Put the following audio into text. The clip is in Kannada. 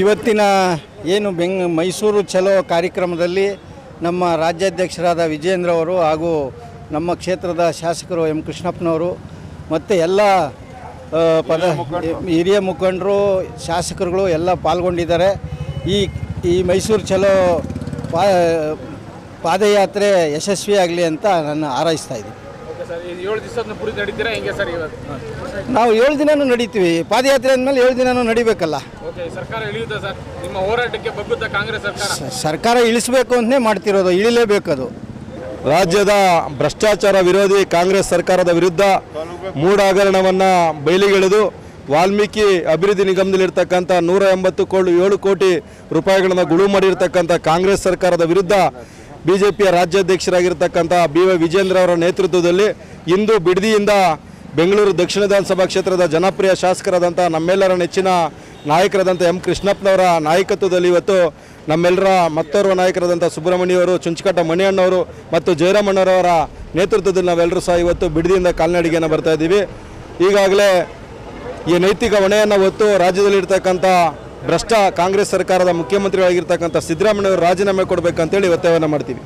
ಇವತ್ತಿನ ಏನು ಬೆಂಗ್ ಮೈಸೂರು ಚಲೋ ಕಾರ್ಯಕ್ರಮದಲ್ಲಿ ನಮ್ಮ ರಾಜ್ಯಾಧ್ಯಕ್ಷರಾದ ವಿಜೇಂದ್ರ ಅವರು ಹಾಗೂ ನಮ್ಮ ಕ್ಷೇತ್ರದ ಶಾಸಕರು ಎಂ ಕೃಷ್ಣಪ್ಪನವರು ಮತ್ತು ಎಲ್ಲ ಪದ ಹಿರಿಯ ಮುಖಂಡರು. ಶಾಸಕರುಗಳು ಎಲ್ಲ ಪಾಲ್ಗೊಂಡಿದ್ದಾರೆ. ಈ ಈ ಮೈಸೂರು ಚಲೋ ಪಾ ಪಾದಯಾತ್ರೆ ಯಶಸ್ವಿಯಾಗಲಿ ಅಂತ ನಾನು ಹಾರೈಸ್ತಾ ಇದ್ದೀನಿ. ನಾವು ಏಳು ದಿನವೂ ನಡೀತೀವಿ. ಪಾದಯಾತ್ರೆ ಅಂದಮೇಲೆ ಏಳು ದಿನವೂ ನಡಿಬೇಕಲ್ಲ. ಸರ್ಕಾರ ಇಳಿಯುತ್ತಾ ಸರ್? ನಿಮ್ಮ ಹೋರಾಟಕ್ಕೆ ಬಗ್ಗುತ್ತಾ ಕಾಂಗ್ರೆಸ್ ಸರ್ಕಾರ? ಸರ್ಕಾರ ಇಳಿಸ್ಬೇಕು ಅಂತಲೇ ಮಾಡ್ತಿರೋದು ಇಳಿಲೇಬೇಕು ಅದು. ರಾಜ್ಯದ ಭ್ರಷ್ಟಾಚಾರ ವಿರೋಧಿ ಕಾಂಗ್ರೆಸ್ ಸರ್ಕಾರದ ವಿರುದ್ಧ ಮೂಢ ಹಗರಣವನ್ನು ಬಯಲಿಗೆಳೆದು ವಾಲ್ಮೀಕಿ ಅಭಿವೃದ್ಧಿ ನಿಗಮದಲ್ಲಿರ್ತಕ್ಕಂಥ ನೂರ ಎಂಬತ್ತು ಕೋಟಿ ಏಳು ಕೋಟಿ ರೂಪಾಯಿಗಳನ್ನು ಗುಳು ಮಾಡಿರ್ತಕ್ಕಂಥ ಕಾಂಗ್ರೆಸ್ ಸರ್ಕಾರದ ವಿರುದ್ಧ ಬಿ ಜೆ ಪಿಯ ರಾಜ್ಯಾಧ್ಯಕ್ಷರಾಗಿರ್ತಕ್ಕಂಥ ಬಿ ವೈ ವಿಜೇಂದ್ರ ಅವರ ನೇತೃತ್ವದಲ್ಲಿ ಇಂದು ಬಿಡದಿಯಿಂದ ಬೆಂಗಳೂರು ದಕ್ಷಿಣ ವಿಧಾನಸಭಾ ಕ್ಷೇತ್ರದ ಜನಪ್ರಿಯ ಶಾಸಕರಾದಂಥ ನಮ್ಮೆಲ್ಲರ ನೆಚ್ಚಿನ ನಾಯಕರಾದಂಥ ಎಂ ಕೃಷ್ಣಪ್ಪನವರ ನಾಯಕತ್ವದಲ್ಲಿ ಇವತ್ತು ನಮ್ಮೆಲ್ಲರ ಮತ್ತೋರ್ವ ನಾಯಕರಾದಂಥ ಸುಬ್ರಹ್ಮಣ್ಯವರು, ಚುಂಚಕಟ್ಟ ಮಣಿಯಣ್ಣವರು ಮತ್ತು ಜಯರಾಮಣ್ಣರವರ ನೇತೃತ್ವದಲ್ಲಿ ನಾವೆಲ್ಲರೂ ಸಹ ಇವತ್ತು ಬಿಡದಿಯಿಂದ ಕಾಲ್ನಡಿಗೆಯನ್ನು ಬರ್ತಾ ಇದ್ದೀವಿ. ಈಗಾಗಲೇ ಈ ನೈತಿಕ ಹೊಣೆಯನ್ನು ಹೊತ್ತು ರಾಜ್ಯದಲ್ಲಿರ್ತಕ್ಕಂಥ ಭ್ರಷ್ಟ ಕಾಂಗ್ರೆಸ್ ಸರ್ಕಾರದ ಮುಖ್ಯಮಂತ್ರಿಗಳಾಗಿರ್ತಕ್ಕಂಥ ಸಿದ್ದರಾಮಯ್ಯವರು ರಾಜೀನಾಮೆ ಕೊಡಬೇಕಂತೇಳಿ ಒತ್ತಾಯವನ್ನು ಮಾಡ್ತೀವಿ.